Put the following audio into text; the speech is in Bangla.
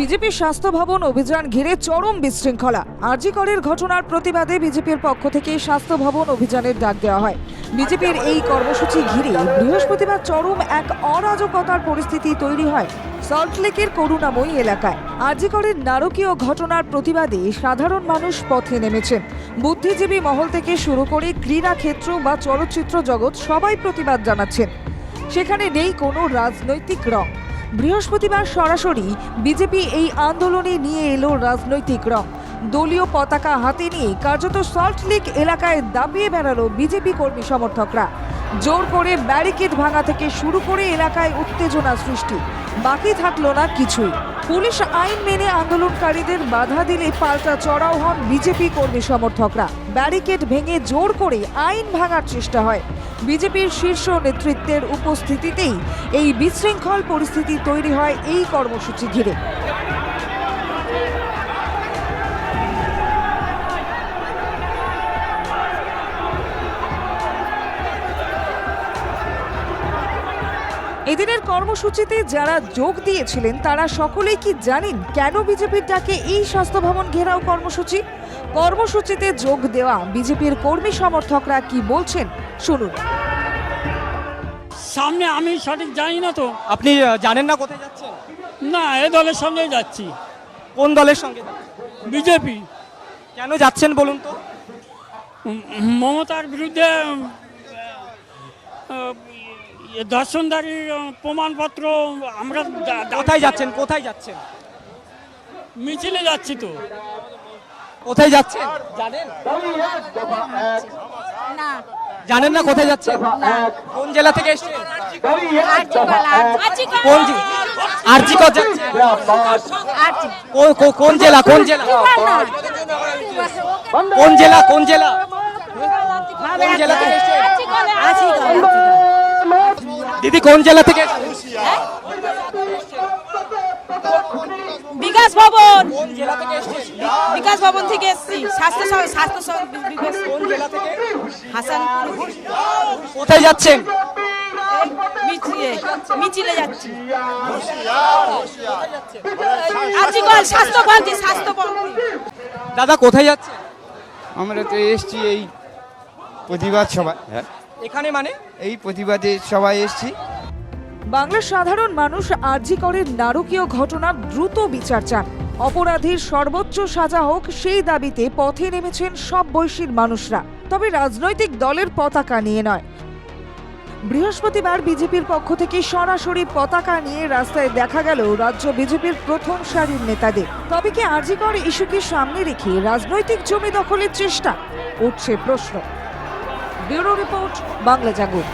বিজেপির স্বাস্থ্য ভবন অভিযান ঘিরে চরম বিশৃঙ্খলা। আরজিকরের ঘটনার প্রতিবাদে বিজেপির পক্ষ থেকে স্বাস্থ্য ভবন অভিযানের ডাক দেওয়া হয়। বিজেপির এই কর্মসূচি ঘিরে বৃহস্পতিবার চরম এক অরাজকতার পরিস্থিতি তৈরি হয় সল্টলেকের করুণাময়ী এলাকায়। আরজিকরের নারকীয় ঘটনার প্রতিবাদে সাধারণ মানুষ পথে নেমেছেন। বুদ্ধিজীবী মহল থেকে শুরু করে ক্রীড়া ক্ষেত্র বা চলচ্চিত্র জগৎ সবাই প্রতিবাদ জানাচ্ছেন। সেখানে নেই কোনো রাজনৈতিক রং। বৃহস্পতিবার সরাসরি বিজেপি এই আন্দোলনে নিয়ে এলো রাজনৈতিক রং। দলীয় পতাকা হাতে নিয়ে কার্যত সল্টলেক এলাকায় দাবিয়ে বেড়ালো বিজেপি কর্মী সমর্থকরা। জোর করে ব্যারিকেড ভাঙা থেকে শুরু করে এলাকায় উত্তেজনা সৃষ্টি। বাকি থাকল না কিছুই। পুলিশ আইন মেনে আন্দোলনকারীদের বাধা দিলে পাল্টা চড়াও হন বিজেপি কর্মী সমর্থকরা। ব্যারিকেড ভেঙে জোর করে আইন ভাঙার চেষ্টা হয়। বিজেপির শীর্ষ নেতৃত্বের উপস্থিতিতেই এই বিশৃঙ্খল পরিস্থিতি তৈরি হয় এই কর্মসূচি ঘিরে। এদিনের কর্মসূচিতে যারা যোগ দিয়েছিলেন তারা সকলেই কি জানেন কেন বিজেপির ডাকে এই স্বাস্থ্য ভবন ঘেরাও কর্মসূচি? কর্মসূচিতে যোগ দেওয়া বিজেপির কর্মী সমর্থকরা কি বলছেন? শুনুন। সামনে আমি সঠিক জানি না তো। আপনি জানেন না কোথায় যাচ্ছেন? না এ দলের সঙ্গেই যাচ্ছি। কোন দলের সঙ্গে বিজেপি। কেন যাচ্ছেন বলুন তো? মমতার বিরুদ্ধে দর্শনদারির প্রমাণপত্র আমরা কোথায় যাচ্ছেন? কোথায় যাচ্ছেন? মিছিলে যাচ্ছি তো। কোথায় যাচ্ছেন? জানেন? না। জানেন না কোথায় যাচ্ছেন? কোন জেলা থেকে এসেছেন? কোন জে- আরজিকর যাচ্ছেন? কো- কো- কোন জেলা? কোন জেলা? কোন জেলা? কোন জেলা? কোন জেলা থেকে এসেছেন? দিদি কোন জেলা থেকে? বিকাশ ভবন। কোন জেলা থেকে এসেছেন বিকাশ ভবন থেকে এসেছি। স্বাস্থ্য স্বাস্থ্য সং- বিকাশ কোন জেলা থেকে? হাসানপুর। কোথায় যাচ্ছেন? মিছিলে। মিছিলে যাচ্ছি। আর্চিকল স্বাস্থ্য দাদা কোথায় যাচ্ছে আমরা তো এসছি এই প্রতিবাদ সভা এখানে মানে? এই প্রতিবাদে সবাই এসছি। বাংলার সাধারণ মানুষ আরজি করের নারকীয় ঘটনার দ্রুত বিচার চান। অপরাধীর সর্বোচ্চ সাজা হোক সেই দাবিতে পথে নেমেছেন সব বয়সীর মানুষরা। তবে রাজনৈতিক দলের পতাকা নিয়ে নয়। বৃহস্পতিবার বিজেপির পক্ষ থেকে সরাসরি পতাকা নিয়ে রাস্তায় দেখা গেল রাজ্য বিজেপির প্রথম সারির নেতাদের। তবে কি আরজিকর ইস্যুকে সামনে রেখে রাজনৈতিক জমি দখলের চেষ্টা? উঠছে প্রশ্ন। Bureau report Bangla Jagar